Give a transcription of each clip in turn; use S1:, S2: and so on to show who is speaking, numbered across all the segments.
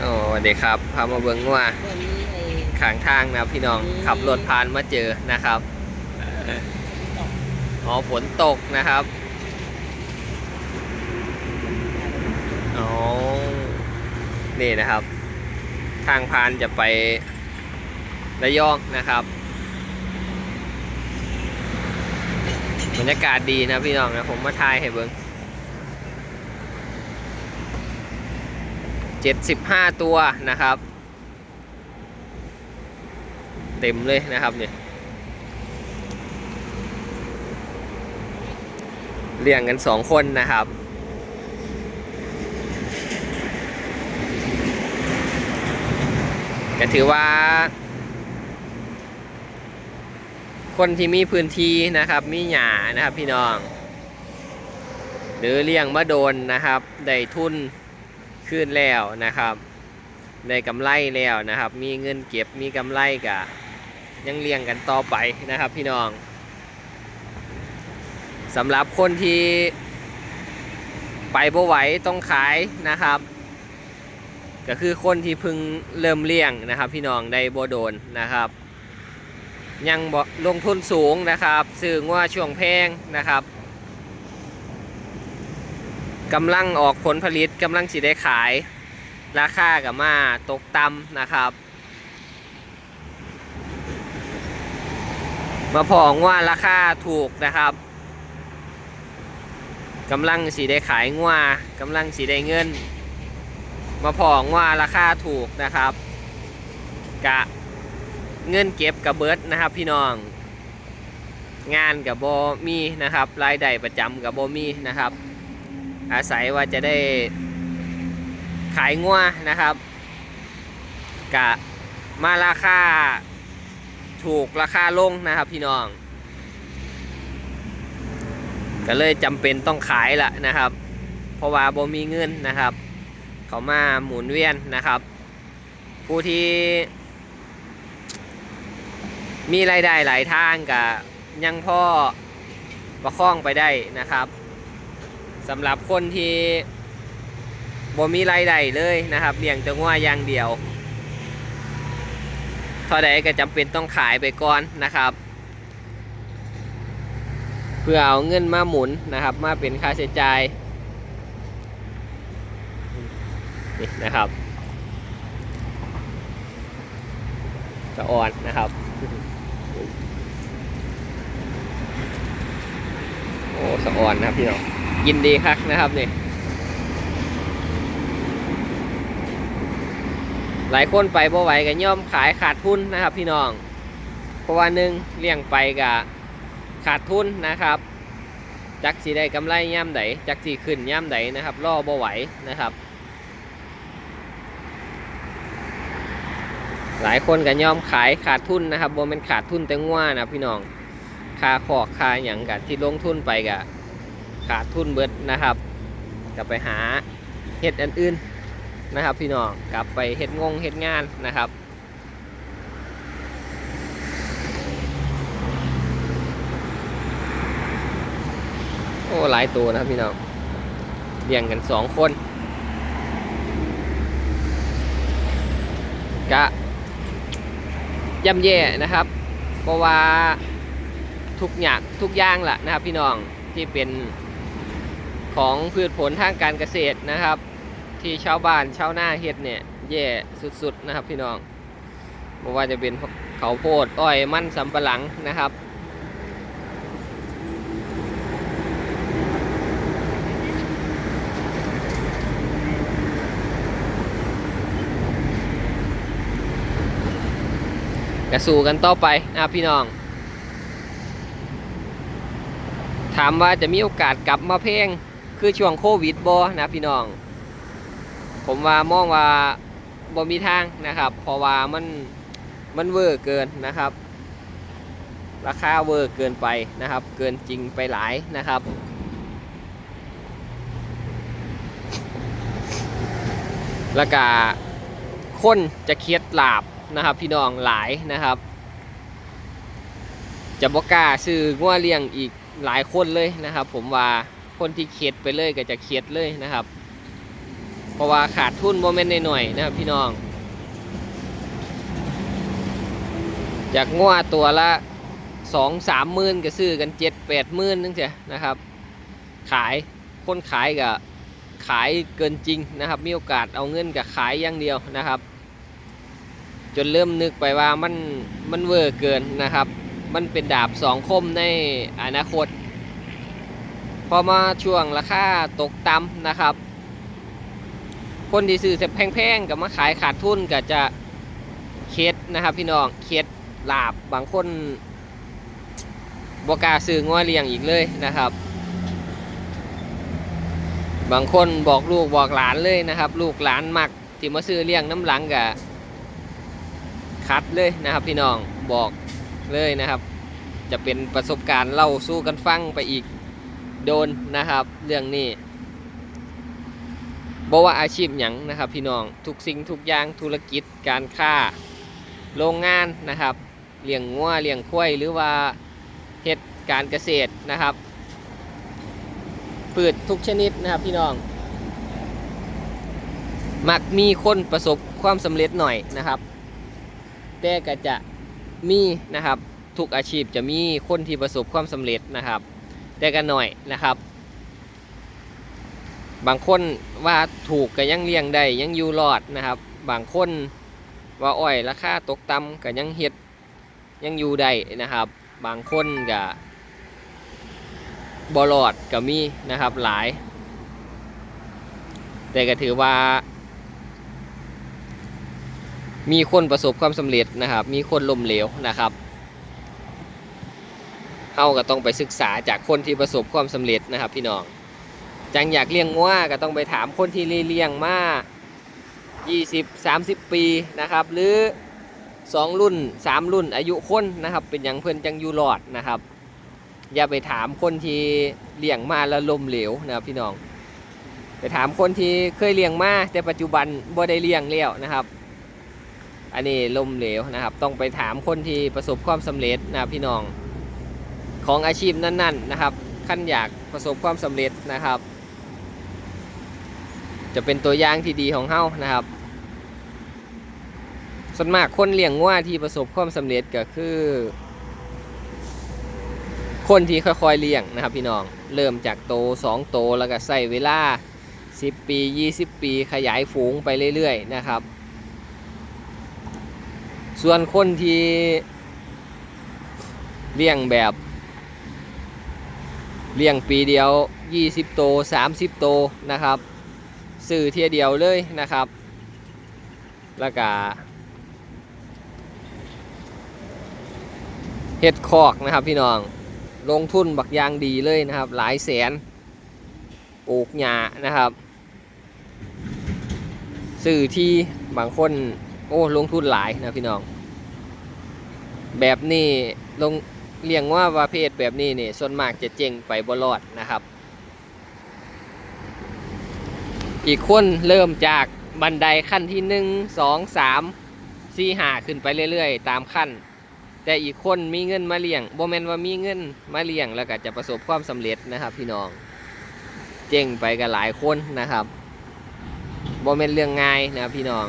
S1: โอ้สวัสดีครับ พามาเบิ้งว่า
S2: วันนี้ไอ้
S1: ขางทางนะครับพี่น้องขับรถผ่านมาเจอนะครับอ๋อฝนตกนะครับอ๋อนี่นะครับ ทางผ่านจะไประยองนะครับบรรยากาศดีนะพี่น้องนะผมมาถ่ายให้เบิ้ง 75 ตัวนะครับ เต็มเลยนะครับเนี่ยเลี้ยงกันสองคนนะครับก็ถือว่า คนที่มีพื้นที่นะครับ มีหยานะครับพี่น้อง หรือเลี้ยงมาโดนนะครับ ได้ทุน ขึ้นแล้วนะครับได้กำไรแล้วนะครับ มีเงินเก็บมีกำไรกะยังเลี้ยงกันต่อไปนะครับพี่น้องสำหรับคนที่ไปบ่ไหวต้องขายนะครับ ก็คือคนที่พึ่งเริ่มเลี้ยงนะครับ พี่น้องได้บ่โดนนะครับ ยังบ่ลงทุนสูงนะครับซื้อว่าช่วงแพงนะครับ กำลังออกผลผลิตกำลังสิได้ขาย ราคากับมาตกต่ำนะครับ มาพองว่าราคาถูกนะครับกำลังสีได้ขายงัวกำลังสีได้เงิน มาพองว่าราคาถูกนะครับ กะเงินเก็บกับเบิร์ดนะครับ พี่น้อง งานกับโบมีนะครับรายได้ประจำกับโบมีนะครับ อาศัยว่าจะได้ขายงัวนะครับกะมาราคาถูกราคาลงนะครับพี่น้อง ก็เลยจำเป็นต้องขายละนะครับ เพราะว่าบ่มีเงินนะครับ เขามาหมุนเวียนนะครับ ผู้ที่ มีรายได้หลายทางกะยังพ่อประคองไปได้นะครับ สำหรับคนที่บ่มีรายได้เลยนะครับเลี้ยงแต่งัวอย่างเดียวเท่าใดก็จำเป็นต้องขายไปก่อนนะครับ เพื่อเอาเงินมาหมุนนะครับ มาเป็นค่าใช้จ่ายนี่นะครับสะอ่อนนะครับโอ้สะอ่อนนะครับพี่น้อง ยินดีครับนะครับนี่หลายคนไปบ่ไหวก็ย่อมขายขาดทุนนะครับ พี่น้อง เพราะว่าหนึ่งเลี้ยงไปก็ขาดทุนนะครับ จักสีได้กำไรย่ำไดจักสีขึ้นย่ำไดนะครับล่อบ่ไหวนะครับ หลายคนก็ย่อมขายขาดทุนนะครับบ่เป็นขาดทุนแต่ง่วนะพี่น้องค่าขอกค่าอย่างกันที่ลงทุนไปก็ ขาดทุนเบิดนะครับก็ไปหาเห็ดอันอื่นนะครับ พี่น้องกลับไปเฮ็ดงงเฮ็ดงานนะครับโอ้หลายตัวนะครับพี่น้องเลี้ยงกันสองคนกะย่ำแย่นะครับ เพราะว่าทุกอย่างทุกอย่างแหละนะครับพี่น้องที่เป็น ของพืชผลทางการเกษตรนะครับ ที่ชาวบ้านชาวนาเฮ็ดเนี่ยแย่สุดๆนะครับพี่น้องบอกว่าจะเป็นเขาโพดอ้อยมันสำปะหลังนะครับกระสู้กันต่อไปนะครับพี่น้อง ถามว่าจะมีโอกาสกลับมาเพลง คือช่วงโควิดบ่นะพี่น้อง ผมว่ามองว่าบ่มีทางนะครับ เพราะว่ามันมันเวอร์เกินนะครับ ราคาเวอร์เกินไปนะครับ เกินจริงไปหลายนะครับแล้วก็คนจะเครียดหลาบนะครับ พี่น้องหลายนะครับ จะบอกกาซื้องัวเลี้ยงอีกหลายคนเลยนะครับ ผมว่า คนที่เครียดไปเลยก็จะเครียดเลยนะครับ เพราะว่าขาดทุนโมเมนต์หน่อยๆนะครับ พี่น้อง จากงัวตัวละสองสามหมื่นก็ซื้อกันเจ็ดแปดหมื่นนึงเสียนะครับ ขายคนขายกับขายเกินจริงนะครับ มีโอกาสเอาเงินกับขายอย่างเดียวนะครับ จนเริ่มนึกไปว่ามันมันเวอร์เกินนะครับ มันเป็นดาบสองคมในอนาคต พอมาช่วงราคาตกต่ำนะครับ คนที่ซื้อเสร็จแพงๆกับมาขายขาดทุนก็จะเคสนะครับ พี่น้องเคสลาบบางคนบกาซื้องัวเลี้ยงอีกเลยนะครับ บางคนบอกลูกบอกหลานเลยนะครับ ลูกหลานมักที่มาซื้อเลี้ยงน้ำหลังกับคัดเลยนะครับ พี่น้องบอกเลยนะครับ จะเป็นประสบการณ์เล่าสู้กันฟังไปอีก โดนนะครับ เรื่องนี้บอกว่าอาชีพหยังนะครับ พี่น้องทุกสิ่งทุกอย่างธุรกิจการค้าโรงงานนะครับเลี้ยงงัวเลี้ยงควายหรือว่าเฮ็ดการเกษตรนะครับพืชทุกชนิดนะครับพี่น้อง มักมีคนประสบความสำเร็จหน่อยนะครับ แต่ก็จะมีนะครับทุกอาชีพจะมีคนที่ประสบความสำเร็จนะครับ แต่ก็หน่อยนะครับ บางคนว่าถูกก็ยังเลี้ยงได้ยังอยู่รอดนะครับ บางคนว่าอ้อยราคาตกต่ำก็ยังเฮ็ดยังอยู่ได้นะครับ บางคนก็บรอดก็มีนะครับหลาย แต่ก็ถือว่า มีคนประสบความสำเร็จนะครับ มีคนล้มเหลวนะครับ เฮาก็ต้องไปศึกษาจากคนที่ประสบความสำเร็จนะครับ พี่น้องจังอยากเลี้ยงงัวก็ต้องไปถามคนที่เลี้ยงมา 20 30 ปีนะครับ หรือ 2 รุ่น 3 รุ่นอายุคนนะครับ เป็นอย่างเพื่อนจังอยู่รอดนะครับ อย่าไปถามคนที่เลี้ยงมาแล้วล้มเหลวนะครับพี่น้อง ไปถามคนที่เคยเลี้ยงมาแต่ปัจจุบันบ่ได้เลี้ยงแล้วนะครับ อันนี้ล้มเหลวนะครับ ต้องไปถามคนที่ประสบความสำเร็จนะครับพี่น้อง ของอาชีพนั้นๆนะครับขั้นอยากประสบความสำเร็จนะครับ จะเป็นตัวอย่างที่ดีของเฮานะครับส่วนมากคนเลี้ยงงัวที่ประสบความสำเร็จก็คือ คนที่ค่อยๆเลี้ยงนะครับ พี่น้องเริ่มจากโต2โตแล้วก็ใส่เวลา10 ปี 20 ปีขยายฝูงไปเรื่อยๆนะครับ ส่วนคนที่เลี้ยงแบบ เลี้ยงปีเดียว 20 โต 30 โตนะครับซื้อเทียเดียวเลยนะครับ แล้วก็เฮ็ดคอกนะครับพี่น้องลงทุนบักยางดีเลยนะครับ หลายแสนปลูกหญ้านะครับซื้อที่บางคนโอ้ลงทุนหลายนะพี่น้อง แบบนี้ลง เลี้ยงว่าประเภทแบบนี้นี่ส่วนมากจะเจ๊งไปบรอดนะครับ อีกคนเริ่มจากบันไดขั้นที่หนึ่งสองสามสี่หาขึ้นไปเรื่อยๆ ตามขั้น แต่อีกคนมีเงินมาเลี้ยงโบแมนว่ามีเงินมาเลี้ยงแล้วก็จะประสบความสำเร็จนะครับ พี่น้องเจ๊งไปกันหลายคนนะครับโบแมนเรื่องง่ายนะครับพี่น้อง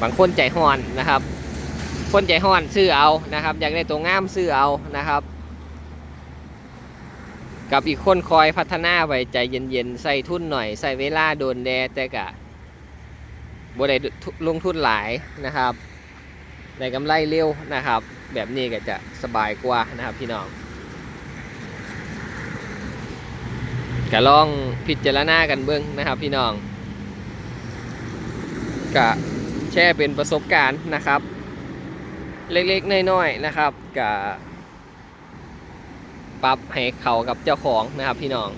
S1: บางคนใจห่อนนะครับ คนใจห่อนซื้อเอานะครับ อยากได้ตัวงามซื้อเอานะครับ กับอีกคนคอยพัฒนาไว้ใจเย็นๆ ใส่ทุนหน่อยใส่เวลาโดนแดแต่กะบ่ได้ลงทุนหลายนะครับได้กำไรเร็วนะครับ แบบนี้ก็จะสบายกว่านะครับพี่น้องก็ลองพิจารณากันเบิ้องนะครับพี่น้องกะแช่เป็นประสบการณ์นะครับ เล็กๆน้อยๆนะครับกะปรับให้เขากับเจ้าของนะครับพี่น้อง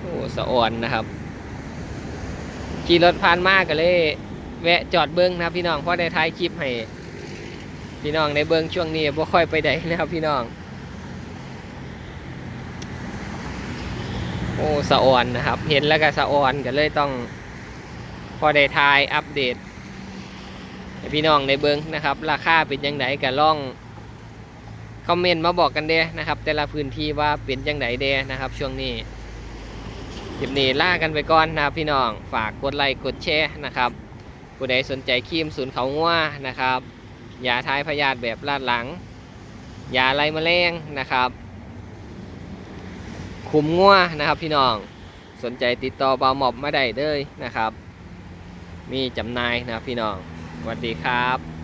S1: โอ้สะอ่อนนะครับขี่รถผ่านมากก็เลยแวะจอดเบิ้งนะครับพี่น้องเพราะได้ท้ายคลิปให้พี่น้องในเบิ้งช่วงนี้บ่ค่อยไปไหนนะครับพี่น้องโอ้สะอ่อนนะครับ เห็นแล้วก็สะอ่อนก็เลยต้องพอได้ทายอัปเดต พี่น้องในเบิ้งนะครับ ราคาเป็นยังไงก็ล่องคอมเมนต์มาบอกกันเด้นะครับ แต่ละพื้นที่ว่าเป็นจังไดเด้นะครับ ช่วงนี้คลิปนี้ล่ากันไปก่อนนะครับพี่น้องฝากกดไลค์กดแชร์นะครับผู้ใดสนใจครีมศูนย์เขางัวนะครับยาทายพยาธิแบบลาดหลังยาไล่แมลงนะครับคุมงัวนะครับพี่น้องสนใจติดต่อเบาหมอบมาได้เลยนะครับ มีจำหน่ายนะพี่น้อง สวัสดีครับ